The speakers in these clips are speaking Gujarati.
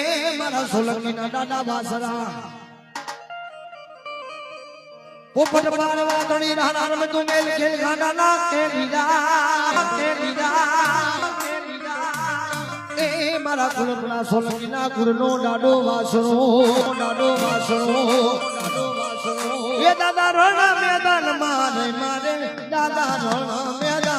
એ સોલંકી ના દાદા વાસરા. પોપટ પાડવા તણી રાણા રમે તું મેલ ખેલ ખાના ના કે લીધા કે લીધા એ મારા સોલંકીના કુળનો ડાડો વાસણો ડાડો વાસણો ડાડો વાસણો. એ દાદા રણ મેદાન મારે મારે દાદા રણ મેદાન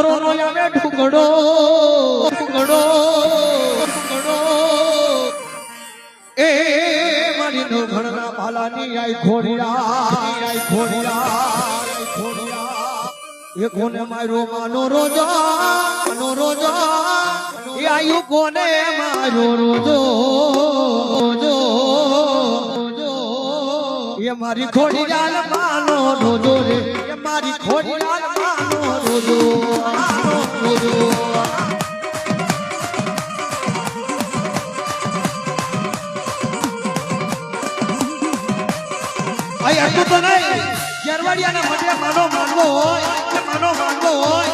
ધરો નો આવે ઢુંગડો ઢુંગડો ઢુંગડો એ મારી નો ઘણના પાલાની આઈ ખોડિયા આઈ ખોડિયા આઈ ખોડિયાર એ કોને માર્યો માનો રોજો માનો રોજો. એ આયુ કોને માર્યો રોજો રોજો એ મારી ખોડિયા માનો રોજો રે, એ મારી ખોડી આટલું તો નહીં. કેરવાડિયાના માટે માનો માનવો માનો માનવો હોય.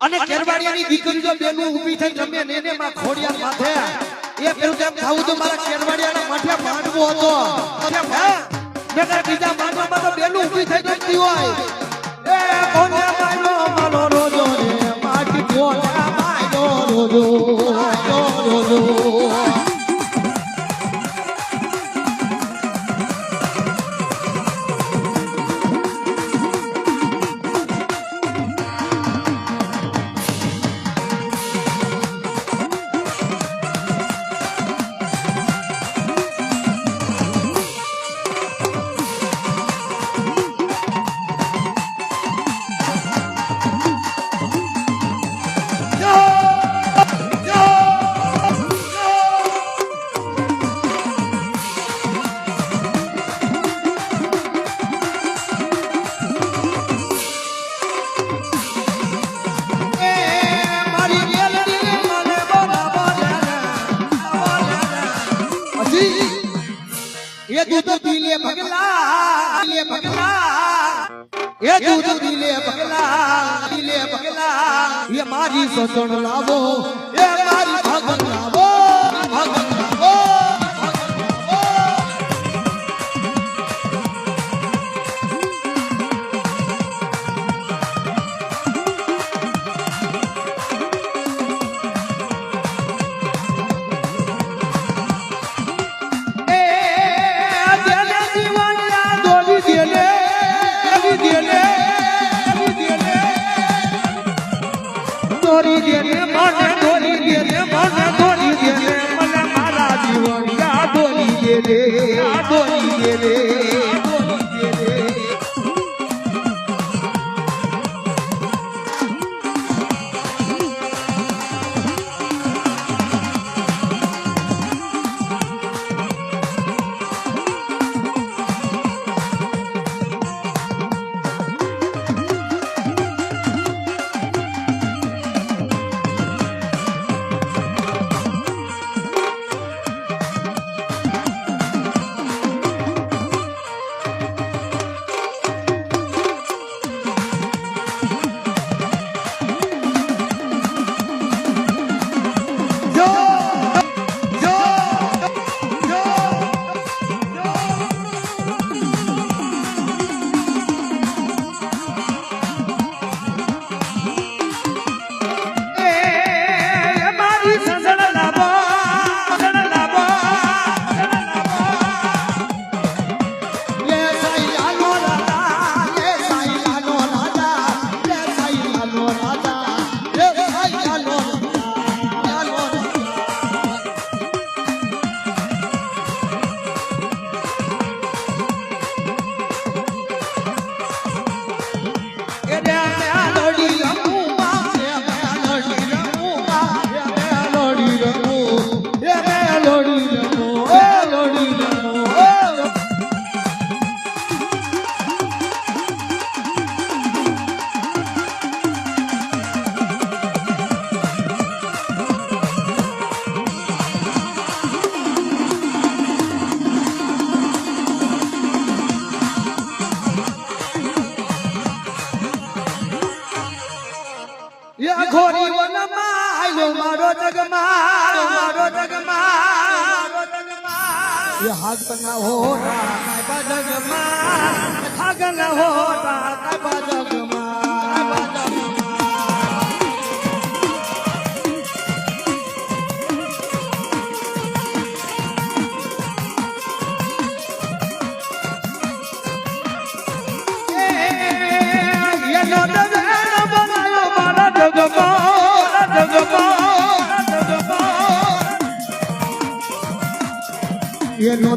અને કેરવાડિયાની દીકરી જો બેનું ઊભી થઈ જમે ને એને માં ખોડિયાર માથે એ પેલું કેમ ખાવું તો મારા કેરવાડિયાના માથે માંડવો હતો. હે? બીજા માનવામાં તો બેનું ઊભી થઈ જતી હોય. Oh, લે પગલા લે પગલા એ મારી સસણ લાવો એ મારી ભાગણ લાવો લગ્ન હોતા જગમાં ये नो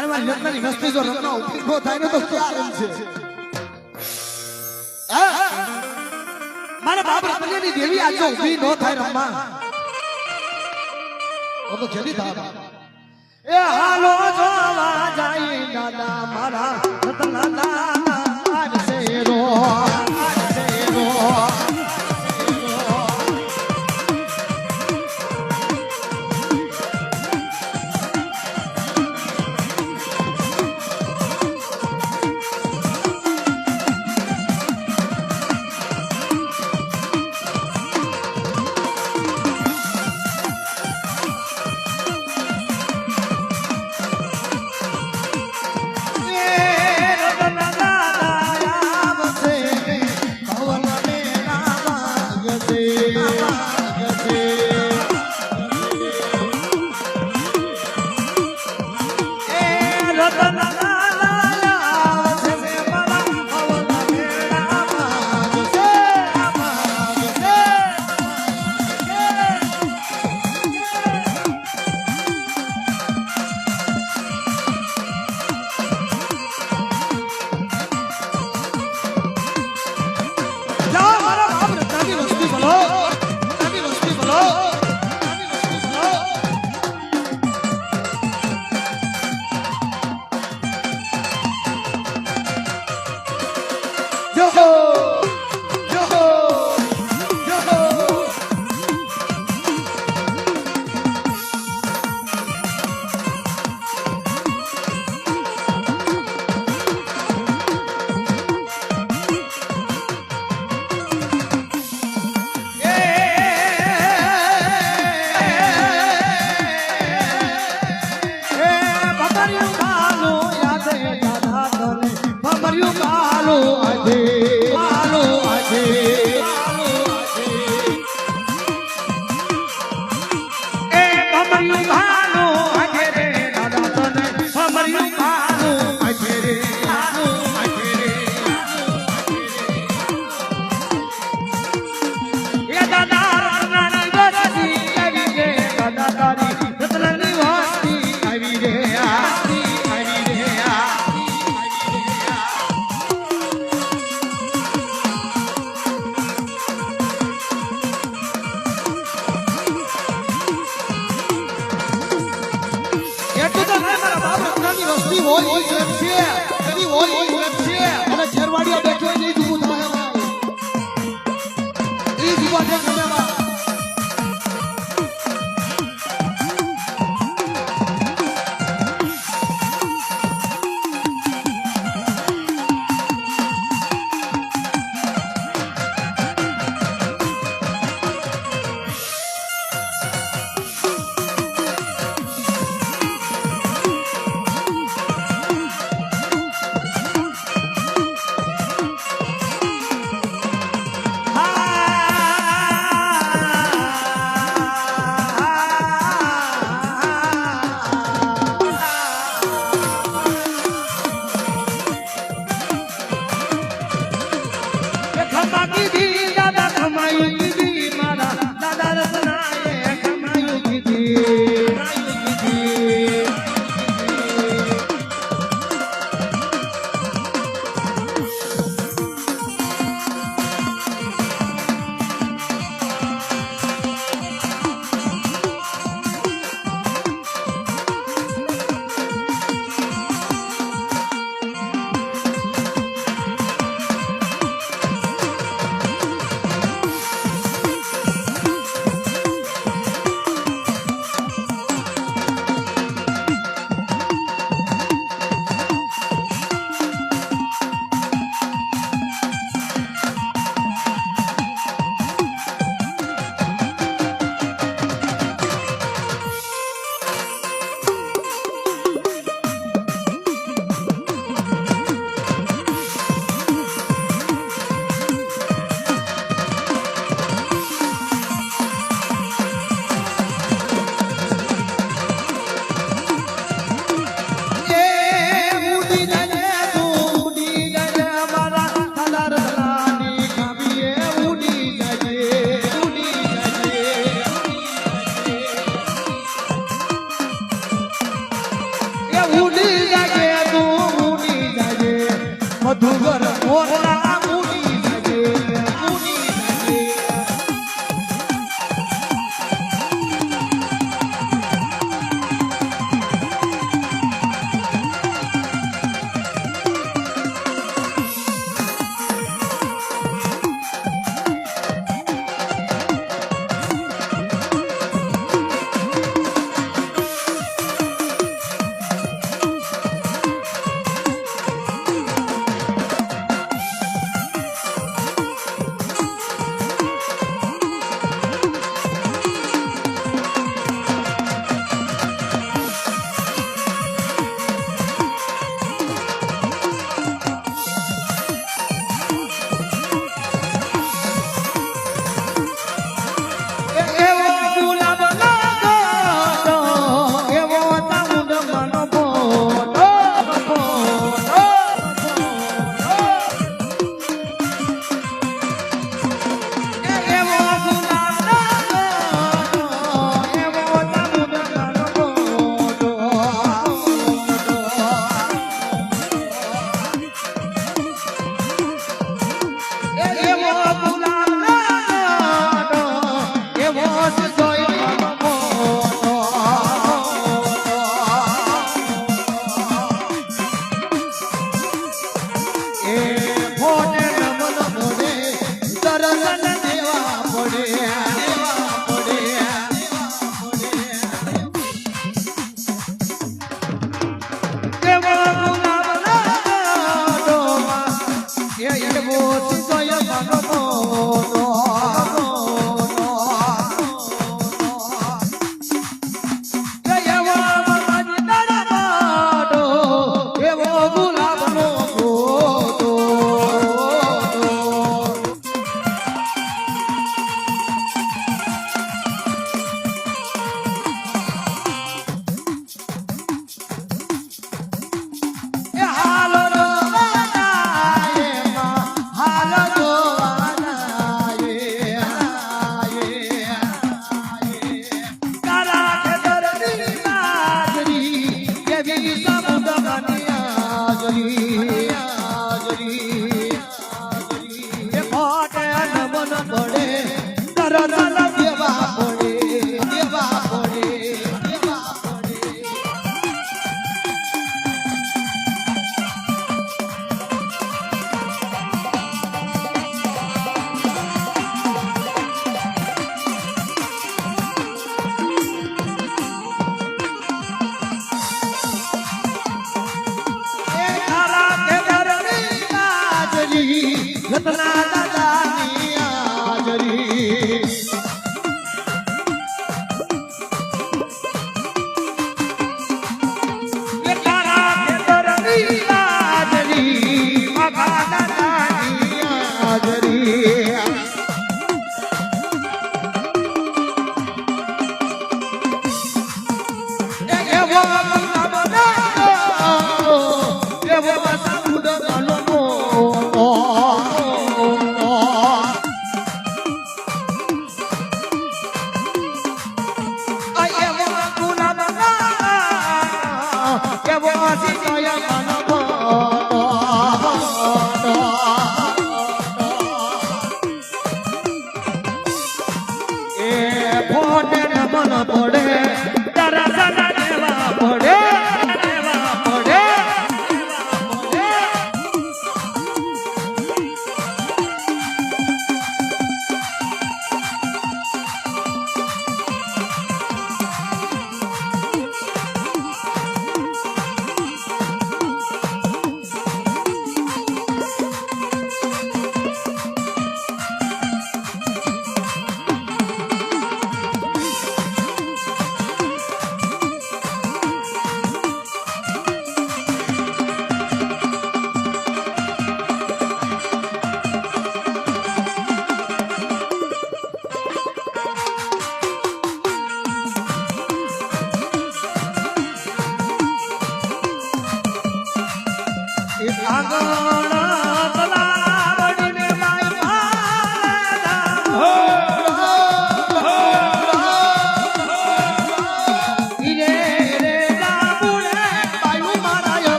અને મારી રત્નાની વસ્તી જો રત્ના ઊભો થાય ને તો ક્યાં રમ છે? મારા બાપ રત્નની દેવી આજે ઊભી ન થાય રમવા. ઓ તો જલ્દી થા એ હાલો જોવા જાય દાદા મારા રત્ના દાદા આજ શેરો. আছে। બધી હોય એમ છે બધી હોય એમ છે અને શેરવાડિયા 马蹄。